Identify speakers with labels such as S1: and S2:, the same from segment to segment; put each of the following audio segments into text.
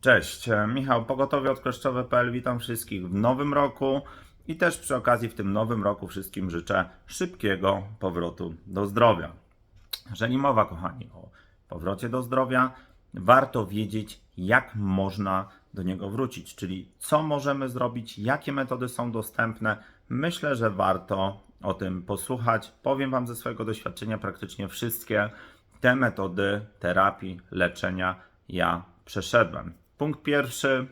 S1: Cześć, e, Michał Pogotowie od Kleszczowe.pl. Witam wszystkich w nowym roku i też przy okazji w tym nowym roku wszystkim życzę szybkiego powrotu do zdrowia. Jeżeli mowa, kochani, o powrocie do zdrowia, warto wiedzieć, jak można do niego wrócić, czyli co możemy zrobić, jakie metody są dostępne. Myślę, że warto o tym posłuchać. Powiem Wam ze swojego doświadczenia praktycznie wszystkie te metody terapii, leczenia ja przeszedłem. Punkt pierwszy.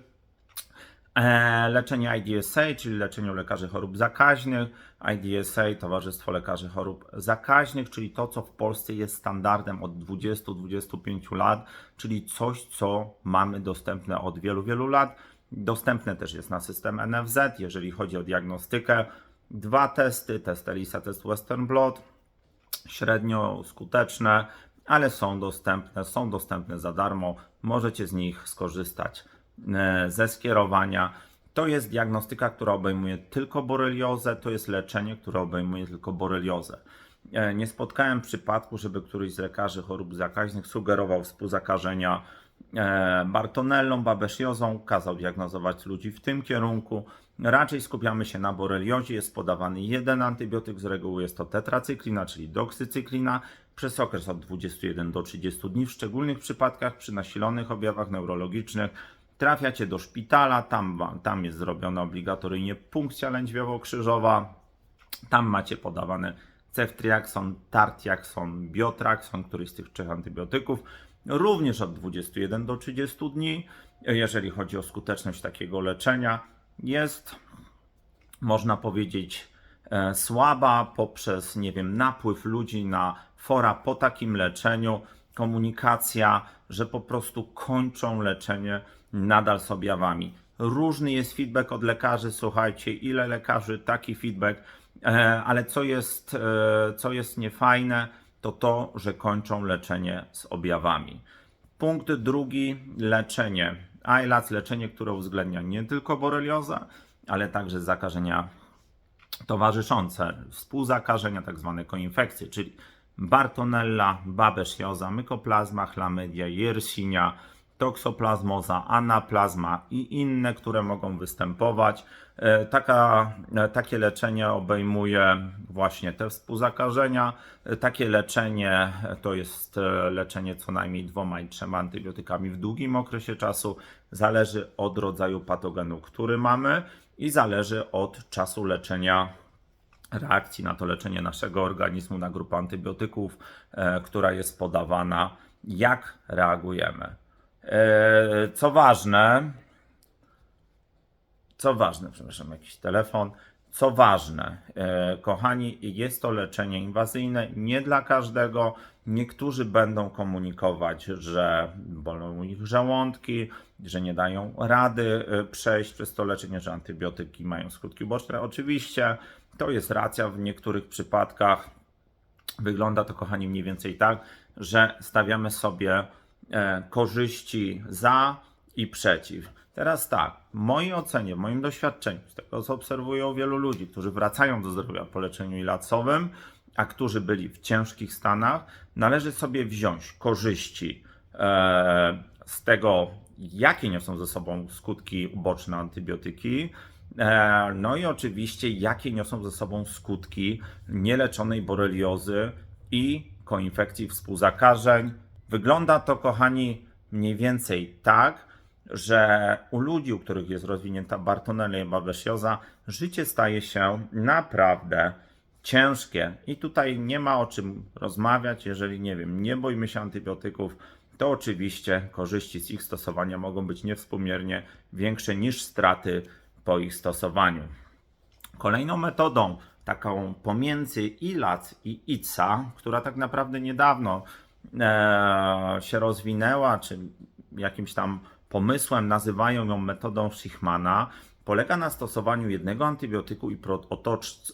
S1: E, leczenie IDSA, czyli leczenie u lekarzy chorób zakaźnych. IDSA, Towarzystwo Lekarzy Chorób Zakaźnych, czyli to, co w Polsce jest standardem od 20-25 lat, czyli coś, co mamy dostępne od wielu, wielu lat. Dostępne też jest na system NFZ, jeżeli chodzi o diagnostykę. Dwa testy, test ELISA, test Western Blot, średnio skuteczne, ale są dostępne, są dostępne za darmo. Możecie z nich skorzystać e, ze skierowania. To jest diagnostyka, która obejmuje tylko boreliozę, to jest leczenie, które obejmuje tylko boreliozę. E, Nie spotkałem przypadku, żeby któryś z lekarzy chorób zakaźnych sugerował współzakażenia e, Bartonellą, babesiozą, kazał diagnozować ludzi w tym kierunku. Raczej skupiamy się na boreliozie. Jest podawany jeden antybiotyk, z reguły jest to tetracyklina, czyli doksycyklina, przez okres od 21 do 30 dni. W szczególnych przypadkach przy nasilonych objawach neurologicznych trafiacie do szpitala, tam, tam jest zrobiona obligatoryjnie punkcja lędźwiowo-krzyżowa, tam macie podawane ceftriaxon, tartiaxon, biotraxon, któryś z tych trzech antybiotyków, również od 21 do 30 dni. Jeżeli chodzi o skuteczność takiego leczenia, jest, można powiedzieć, e, słaba poprzez, nie wiem, napływ ludzi na fora po takim leczeniu, komunikacja, że po prostu kończą leczenie nadal z objawami. Różny jest feedback od lekarzy, słuchajcie, ile lekarzy, taki feedback, e, ale co jest, e, co jest niefajne, to to, że kończą leczenie z objawami. Punkt drugi, leczenie. ILAC, leczenie, które uwzględnia nie tylko boreliozę, ale także zakażenia towarzyszące, współzakażenia, tak zwane koinfekcje, czyli Bartonella, Babesjoza, Mykoplazma, Chlamydia, Yersinia, Toxoplasmoza, Anaplazma i inne, które mogą występować. E, Taka, e, takie leczenie obejmuje właśnie te współzakażenia. E, Takie leczenie to jest leczenie co najmniej dwoma i trzema antybiotykami w długim okresie czasu. Zależy od rodzaju patogenu, który mamy i zależy od czasu leczenia reakcji na to leczenie naszego organizmu, na grupę antybiotyków, e, która jest podawana, jak reagujemy. E, co ważne, co ważne, przepraszam, jakiś telefon. Co ważne, e, kochani, jest to leczenie inwazyjne, nie dla każdego. Niektórzy będą komunikować, że bolą ich żołądki, że nie dają rady e, przejść przez to leczenie, że antybiotyki mają skutki uboczne. Oczywiście to jest racja w niektórych przypadkach. Wygląda to, kochani, mniej więcej tak, że stawiamy sobie e, korzyści za i przeciw. Teraz tak, w mojej ocenie, w moim doświadczeniu, z tego co obserwuję u wielu ludzi, którzy wracają do zdrowia po leczeniu ilacowym, a którzy byli w ciężkich stanach, należy sobie wziąć korzyści e, z tego, jakie niosą ze sobą skutki uboczne antybiotyki, E, No i oczywiście, jakie niosą ze sobą skutki nieleczonej boreliozy i koinfekcji współzakażeń. Wygląda to, kochani, mniej więcej tak, że u ludzi, u których jest rozwinięta Bartonella i Babesioza, życie staje się naprawdę ciężkie. I tutaj nie ma o czym rozmawiać, jeżeli nie wiem, nie boimy się antybiotyków, to oczywiście korzyści z ich stosowania mogą być niewspółmiernie większe niż straty po ich stosowaniu. Kolejną metodą, taką pomiędzy ILAC i ICA, która tak naprawdę niedawno e, się rozwinęła, czy jakimś tam pomysłem nazywają ją metodą Schichmana, polega na stosowaniu jednego antybiotyku i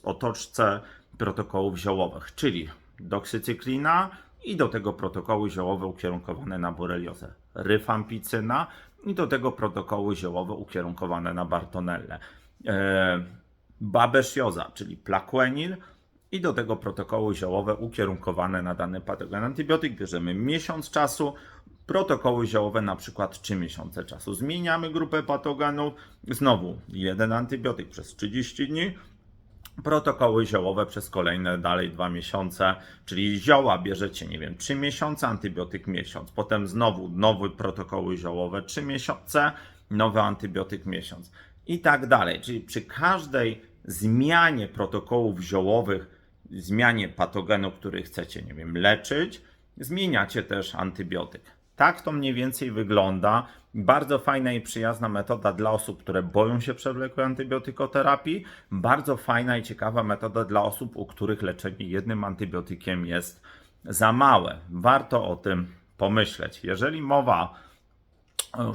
S1: otoczce protokołów ziołowych, czyli doksycyklina i do tego protokoły ziołowe ukierunkowane na boreliozę, ryfampicyna i do tego protokoły ziołowe ukierunkowane na bartonellę. E, babesioza, czyli plaquenil i do tego protokoły ziołowe ukierunkowane na dany patogen. Antybiotyk bierzemy miesiąc czasu, Protokoły ziołowe na przykład 3 miesiące czasu. Zmieniamy grupę patogenów, znowu jeden antybiotyk przez 30 dni, protokoły ziołowe przez kolejne dalej dwa miesiące, czyli zioła bierzecie, nie wiem, 3 miesiące, antybiotyk miesiąc, potem znowu nowe protokoły ziołowe 3 miesiące, nowy antybiotyk miesiąc i tak dalej. Czyli przy każdej zmianie protokołów ziołowych, zmianie patogenu, który chcecie, nie wiem, leczyć, zmieniacie też antybiotyk. Tak to mniej więcej wygląda. Bardzo fajna i przyjazna metoda dla osób, które boją się przewlekłej antybiotykoterapii. Bardzo fajna i ciekawa metoda dla osób, u których leczenie jednym antybiotykiem jest za małe. Warto o tym pomyśleć. Jeżeli mowa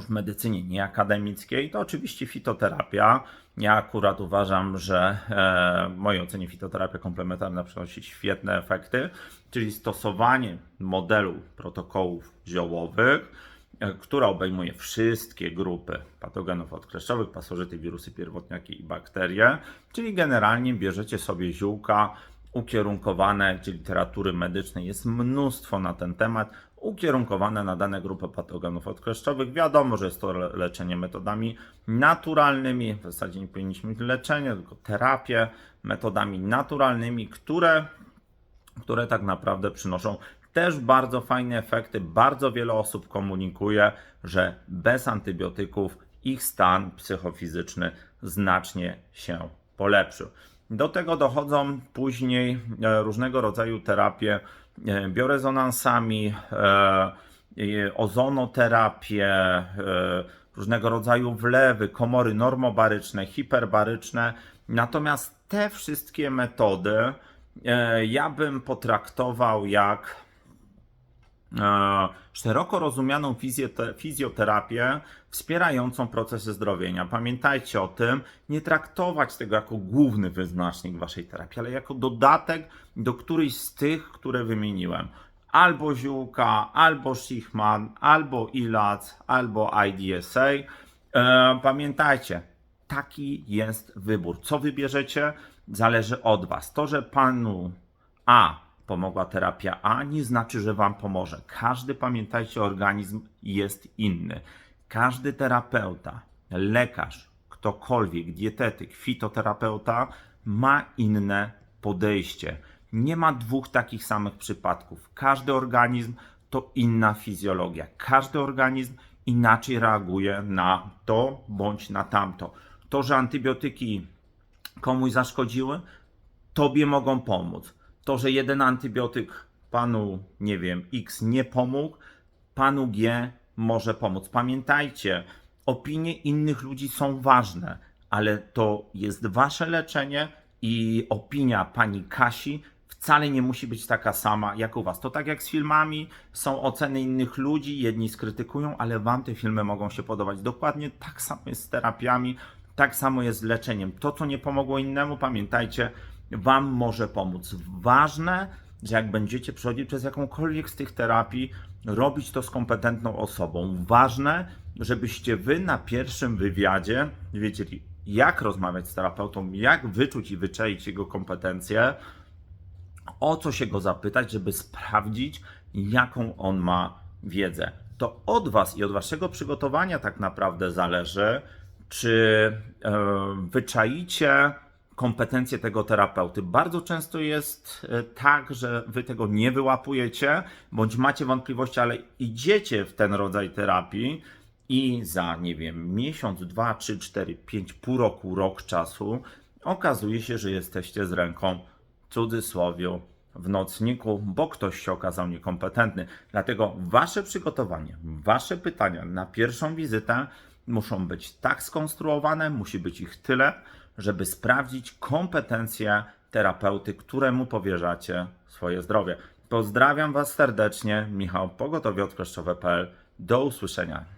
S1: w medycynie nieakademickiej, to oczywiście fitoterapia. Ja akurat uważam, że e, w mojej ocenie fitoterapia komplementarna przynosi świetne efekty, czyli stosowanie modelu protokołów ziołowych, e, która obejmuje wszystkie grupy patogenów odkleszczowych, pasożyty, wirusy, pierwotniaki i bakterie, czyli generalnie bierzecie sobie ziółka ukierunkowane, gdzie literatury medycznej jest mnóstwo na ten temat, ukierunkowane na dane grupy patogenów odkleszczowych. Wiadomo, że jest to le- leczenie metodami naturalnymi, w zasadzie nie powinniśmy mieć leczenia, tylko terapię metodami naturalnymi, które, które tak naprawdę przynoszą też bardzo fajne efekty. Bardzo wiele osób komunikuje, że bez antybiotyków ich stan psychofizyczny znacznie się polepszył. Do tego dochodzą później e, różnego rodzaju terapie e, biorezonansami, e, e, ozonoterapię, e, różnego rodzaju wlewy, komory normobaryczne, hiperbaryczne. Natomiast te wszystkie metody ja bym potraktował jak szeroko rozumianą fizjote- fizjoterapię wspierającą procesy zdrowienia. Pamiętajcie o tym, nie traktować tego jako główny wyznacznik waszej terapii, ale jako dodatek do którejś z tych, które wymieniłem. Albo ziółka, albo Schichman, albo ILAC, albo IDSA. E, pamiętajcie, taki jest wybór. Co wybierzecie, zależy od was. To, że panu A pomogła terapia A, nie znaczy, że wam pomoże. Każdy, pamiętajcie, organizm jest inny. Każdy terapeuta, lekarz, ktokolwiek, dietetyk, fitoterapeuta ma inne podejście. Nie ma dwóch takich samych przypadków. Każdy organizm to inna fizjologia. Każdy organizm inaczej reaguje na to bądź na tamto. To, że antybiotyki komuś zaszkodziły, tobie mogą pomóc. To, że jeden antybiotyk panu, nie wiem, X nie pomógł, panu G może pomóc. Pamiętajcie, opinie innych ludzi są ważne, ale to jest wasze leczenie i opinia pani Kasi wcale nie musi być taka sama jak u was. To tak jak z filmami, są oceny innych ludzi, jedni skrytykują, ale wam te filmy mogą się podobać. Dokładnie tak samo jest z terapiami, tak samo jest z leczeniem. To, co nie pomogło innemu, pamiętajcie, Wam może pomóc. Ważne, że jak będziecie przechodzić przez jakąkolwiek z tych terapii, robić to z kompetentną osobą. Ważne, żebyście Wy na pierwszym wywiadzie wiedzieli, jak rozmawiać z terapeutą, jak wyczuć i wyczaić jego kompetencje, o co się go zapytać, żeby sprawdzić, jaką on ma wiedzę. To od Was i od Waszego przygotowania tak naprawdę zależy, czy e, wyczaicie kompetencje tego terapeuty. Bardzo często jest e, tak, że Wy tego nie wyłapujecie, bądź macie wątpliwości, ale idziecie w ten rodzaj terapii i za, nie wiem, miesiąc, dwa, trzy, cztery, pięć, pół roku, rok czasu okazuje się, że jesteście z ręką w cudzysłowie w nocniku, bo ktoś się okazał niekompetentny. Dlatego wasze przygotowanie, wasze pytania na pierwszą wizytę muszą być tak skonstruowane, musi być ich tyle, żeby sprawdzić kompetencje terapeuty, któremu powierzacie swoje zdrowie. Pozdrawiam Was serdecznie, Michał Pogotowie Odkleszczowe.pl. Do usłyszenia.